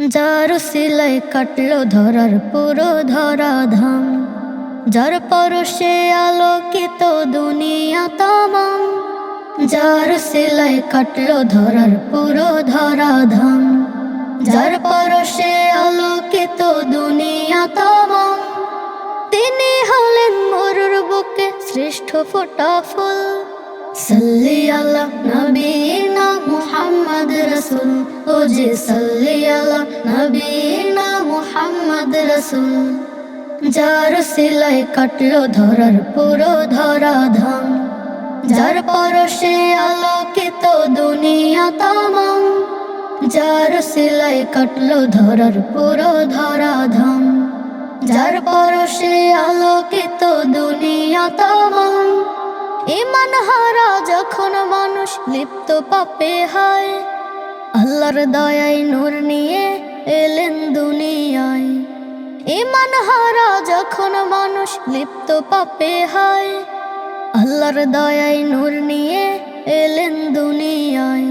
যার সিলাই কাটলো ধরার পুরো ধরা ধাম যার পরশে আলোকিত দুনিয়া তামাম, যার সিলাই কাটলো ধরার পুরো ধরা ধাম যার পরশে আলোকিত দুনিয়া তামাম। তিনি হলেন মরুর বুকে শ্রেষ্ঠ ফোটা ফুল, সাল্লি আলা নবীনা মুহাম্মদ। যে সাল্লি আলা নবীনা মুহাম্মদ রাসূল। যার সিলাই কাটলো ধরার পুরো ধরা ধাম। যার পরশে আলোকিত দুনিয়া তামাম। যার সিলাই কাটলো ধরার পুরো ধরা ধাম। যার পরশে আলোকিত দুনিয়া তামাম। ইমান হারা যখন মানুষ লিপ্ত পাপে হয় আল্লাহর দয়ায় নূর নিয়ে এলেন দুনিয়ায়। ইমান হারা যখন মানুষ লিপ্ত পাপে হয়, আল্লাহর দয়ায় নূর নিয়ে এলেন দুনিয়ায়।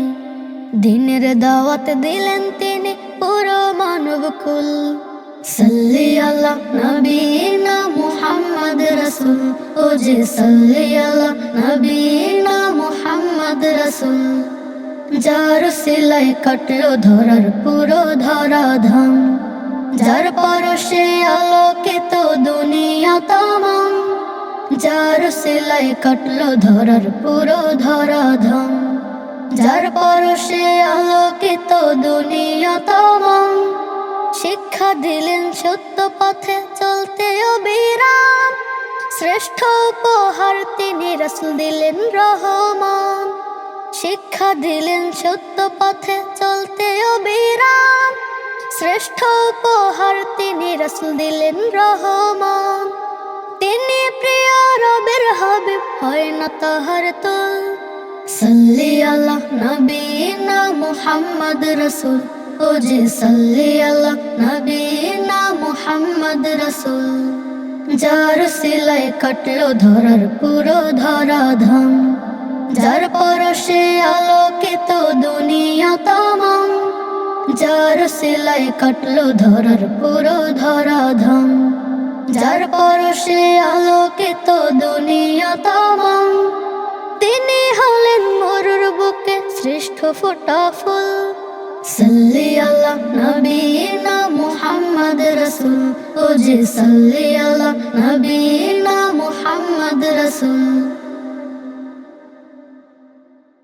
দিনের দাওয়াত দিলেন তিনি পুরো মানব কুল। সাল্লি আল্লাহ নবীনা মুহাম্মদ রাসূল। ও যে সাল্লি আল্লাহ নবীনা মুহাম্মদ রাসূল। যার সিলাই কাটলো ধরার পুরো ধরা ধাম, যার পরশে আলোকিত দুনিয়া তামাম, যার সিলাই কাটলো ধরার পুরো ধরা ধাম, যার পরশে আলোকিত দুনিয়া তামাম। শিক্ষা দিলেন সত্য পথে চলতে অবিরাম, শ্রেষ্ঠ উপহার তিনি রসুল দিলেন রহমান। শিক্ষা দিলেন সত্য পথে চলতে অবিরাম। শ্রেষ্ঠ উপহার তিনি রসুল দিলেন রহমান। তিনি প্রিয় রবের হবে হয় না তাহার তোল। সাল্লি আল্লাহ নবীনা মুহাম্মদ রসুল। ও যে সাল্লি আল্লাহ নবীনা মুহাম্মদ রসুল। যার সিলাই কাটলো ধরার পুরো ধরা ধাম। যার পরশে আলোকিত দুনিয়া তামাম, যার সিলাই কাটলো ধরার পুরো ধরা ধাম যার পরশে আলোকিত দুনিয়া তিনি হলেন মরুর বুকে শ্রেষ্ঠ ফোটা ফুল। সাল্লি আল্লাহ নবীনা মুহাম্মদ রাসূল, ও যে সাল্লি আল্লাহ নবীনা মুহাম্মদ রাসূল।